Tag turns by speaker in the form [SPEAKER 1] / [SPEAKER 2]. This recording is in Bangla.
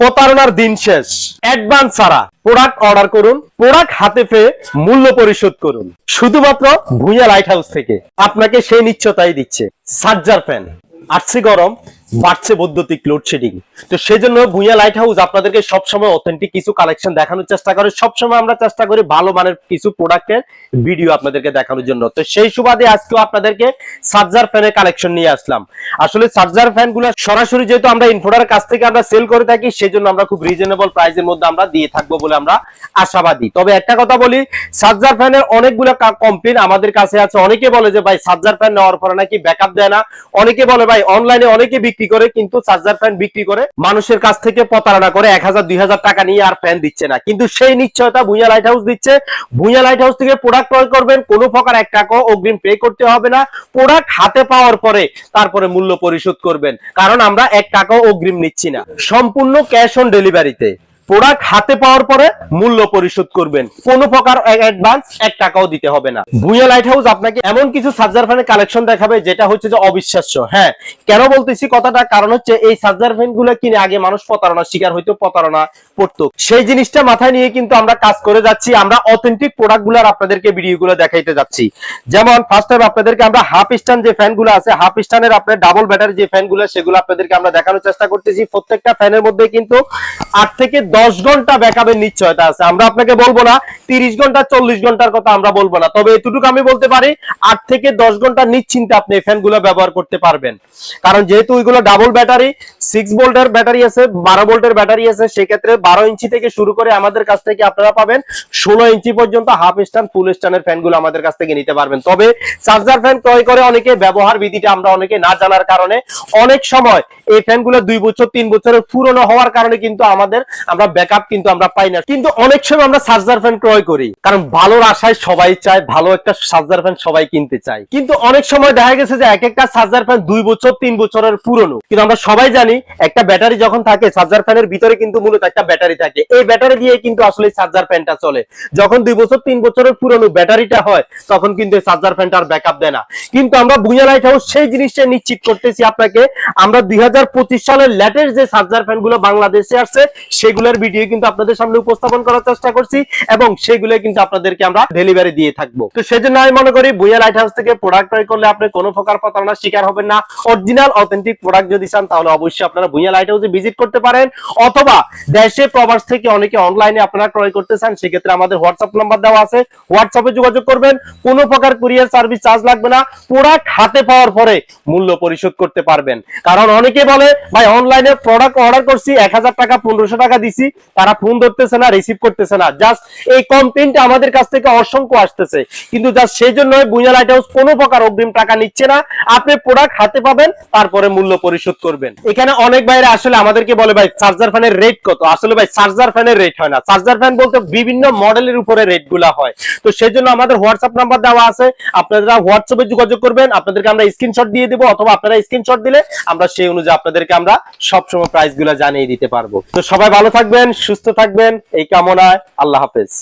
[SPEAKER 1] প্রতারণার দিন শেষ। অ্যাডভান্স ছাড়া প্রোডাক্ট অর্ডার করুন প্রোডাক্ট হাতে পেয়ে মূল্য পরিশোধ করুন। শুধুমাত্র ভুঁইয়া লাইট হাউস থেকে। আপনাকে সেই নিশ্চয়তাই দিচ্ছে। সার্জার ফ্যান আটসি গরম বাড়ছে বৈদ্যুতিক লোডশেডিং তো সেজন্য ভুঁইয়া লাইট হাউস আপনাদেরকে সবসময় অথেন্টিক কিছু কালেকশন দেখানোর চেষ্টা করে, সবসময় আমরা চেষ্টা করি ভালো মানের কিছু প্রোডাক্টের ভিডিও আপনাদেরকে দেখানোর জন্য। তো সেই সুবাদে আজকেও আপনাদেরকে সার্জার ফ্যানের কালেকশন নিয়ে আসলাম। আসলে চার্জার ফ্যানগুলো সরাসরি যেহেতু আমরা ইনফোডার কাছ থেকে আমরা সেল করে থাকি, সেজন্য আমরা খুব রিজনেবল প্রাইসের মধ্যে আমরা দিয়ে থাকব বলে আমরা আশাবাদী। তবে একটা কথা বলি চার্জার ফ্যানের অনেকগুলো কমপ্লেন আমাদের কাছে আছে। অনেকে বলে যে, ভাই সার্জার ফ্যান নেওয়ার পরে নাকি ব্যাকআপ দেয় না? অনেকে বলে, ভাই অনলাইনে অনেকে বিক্রি করে, কিন্তু চার্জার ফ্যান বিক্রি করে, মানুষের কাছ থেকে প্রতারণা করে এক হাজার হাজার টাকা নিয়ে আর ফ্যান দিচ্ছে না। কিন্তু সেই নিশ্চয়তা ভুঁইয়া লাইট হাউস দিচ্ছে। ভুঁইয়া লাইট হাউস থেকে প্রোডাক্ট ক্রয় করবেন, কোনো প্রকার এক টাকাও অগ্রিম পে করতে হবে না। প্রোডাক্ট হাতে পাওয়ার পরে তারপরে মূল্য পরিশোধ করবেন। কারণ আমরা এক টাকাও অগ্রিম নিচ্ছি না। সম্পূর্ণ ক্যাশ অন ডেলিভারিতে প্রোডাক্ট হাতে পাওয়ার পরে মূল্য পরিশোধ করবেন। কোনো প্রকার অ্যাডভান্স এক টাকাও দিতে হবে না। ভুঁইয়া লাইট হাউস আপনাকে এমন কিছু সার্জার ফ্যানের কালেকশন দেখাবে, যেটা হচ্ছে যে অবিশ্বাস্য। হ্যাঁ কেন বলতেছি কথাটা কারণ হচ্ছে, এই সার্জার ফ্যানগুলো কিনে আগে মানুষ প্রতারণার শিকার হইতো, প্রতারণা পড়তো সেই জিনিসটা মাথায় নিয়ে কিন্তু আমরা কাজ করে যাচ্ছি, আমরা অথেন্টিক প্রোডাক্টগুলার আপনাদেরকে ভিডিও গুলো দেখাইতে যাচ্ছি। যেমন ফার্স্ট টাইম আপনাদেরকে আমরা হাফ স্ট্যান্ড যে ফ্যানগুলো আছে হাফ স্ট্যান্ডের আপনার ডাবল ব্যাটারি যে ফ্যানগুলো, সেগুলো আপনাদেরকে আমরা দেখানোর চেষ্টা করতেছি। প্রত্যেকটা ফ্যানের মধ্যে কিন্তু আট থেকে দশ ঘণ্টা ব্যাকআপের নিশ্চয়তা আছে। আমরা আপনাকে বলব না, তিরিশ ঘণ্টা, চল্লিশ ঘণ্টার কথা আমরা বলব না। তবে এতটুকু আমি বলতে পারি, আট থেকে দশ ঘণ্টা নিশ্চিন্তে আপনি এই ফ্যানগুলো ব্যবহার করতে পারবেন। কারণ যেহেতু ওইগুলো ডাবল ব্যাটারি সিক্স ভোল্টের ব্যাটারি আছে, বারো ভোল্টের ব্যাটারি আছে, সেক্ষেত্রে বারো ইঞ্চি থেকে শুরু করে আমাদের কাছ থেকে আপনারা পাবেন ষোলো ইঞ্চি পর্যন্ত হাফ স্ট্যান্ড ফুল স্ট্যান্ডের ফ্যানগুলো আমাদের কাছ থেকে নিতে পারবেন। তবে চার্জার ফ্যান ক্রয় করে অনেকে ব্যবহার বিধিটা আমরা অনেকে না জানার কারণে অনেক সময় এই ফ্যানগুলো দুই বছর, তিন বছরের পুরনো হওয়ার কারণে কিন্তু আমাদের, আমরা ব্যাকআপ কিন্তু আমরা পাই না। কিন্তু অনেক সময় আমরা চার্জার ফ্যান ক্রয় করি। কারণ ভালোর আশায় সবাই চায়, ভালো একটা চার্জার ফ্যান সবাই কিনতে চায়। কিন্তু অনেক সময় দেখা গেছে যে এক একটা চার্জার ফ্যান দুই বছর, তিন বছরের পুরনো। কিন্তু আমরা সবাই জানি, একটা ব্যাটারি যখন থাকে চার্জার ফ্যানের ভিতরে কিন্তু মূলত একটা ব্যাটারি থাকে। এই ব্যাটারি দিয়ে কিন্তু আসলে চার্জার ফ্যানটা চলে। যখন দুই বছর, তিন বছরের পুরনো ব্যাটারিটা হয়, তখন কিন্তু চার্জার ফ্যানটা আর ব্যাকআপ দেয় না। কিন্তু আমরা বুঝা লাইট হাউস সেই জিনিসটা নিশ্চিত করতেছি আপনাকে, আমরা দুই হাজার পঁচিশ সালের লেটেস্ট যে চার্জার ফ্যানগুলো বাংলাদেশে আসছে সেগুলোর ভিডিও কিন্তু আপনাদের সামনে উপস্থাপন করার চেষ্টা করছি এবং সেগুলো কিন্তু আপনাদেরকে আমরা ডেলিভারি দিয়ে থাকব। তো সেজন্য আমি মনে করি বুয়া লাইট হাউস থেকে প্রোডাক্ট ক্রয় করলে আপনি কোনো প্রকার প্রতারণার শিকার হবেন না। অরিজিনাল অথেন্টিক প্রোডাক্ট যদি চান, তাহলে অবশ্যই আপনারা বুয়া লাইট হাউসে ভিজিট করতে পারেন। অথবা দেশে প্রবাস থেকে অনেকে অনলাইনে আপনারা ক্রয় করতে চান, সেক্ষেত্রে আমাদের হোয়াটসঅ্যাপ নাম্বার দেওয়া আছে। হোয়াটসঅ্যাপে যোগাযোগ করবেন। কোনো প্রকার কুরিয়ার সার্ভিস চার্জ লাগবে না। প্রোডাক্ট হাতে পাওয়ার পরে মূল্য পরিশোধ করতে পারবেন। কারণ অনেকে বলে, ভাই অনলাইনে প্রোডাক্ট অর্ডার করছি, এক হাজার টাকা পনেরোশো টাকা দিছি, তারা ফোন ধরতেছে না রিসিভ করতেছে না। জাস্ট এই কমপ্লেনটা আমাদের কাছ থেকে অসংখ্য আসতেছে। কিন্তু জাস্ট সেই জন্য বুইয়া লাইট হাউস কোনো প্রকার অগ্রিম টাকা নিচ্ছে না। আপনি প্রোডাক্ট হাতে পাবেন, তারপরে মূল্য পরিশোধ করবেন। এখানে অনেক বাইরে আসলে আমাদেরকে বলে, ভাই চার্জার ফ্যানের রেট কত? আসলে ভাই চার্জার ফ্যানের রেট হয় না। চার্জার ফ্যান বলতে বিভিন্ন মডেলের উপরে রেটগুলা হয়। তো সেই জন্য আমাদের হোয়াটসঅ্যাপ নাম্বার দেওয়া আছে। আপনারা হোয়াটসঅ্যাপে যোগাযোগ করবেন। আপনাদেরকে আমরা স্ক্রিনশট দিয়ে দেবো, অথবা আপনারা স্ক্রিনশট দিলে আমরা সেই অনুযায়ী আপনাদেরকে আমরা সবসময় প্রাইসগুলা জানিয়ে দিতে পারব। তো সবাই ভালো থাকবেন সুস্থ থাকবেন। এই কামনায় আল্লাহ হাফেজ।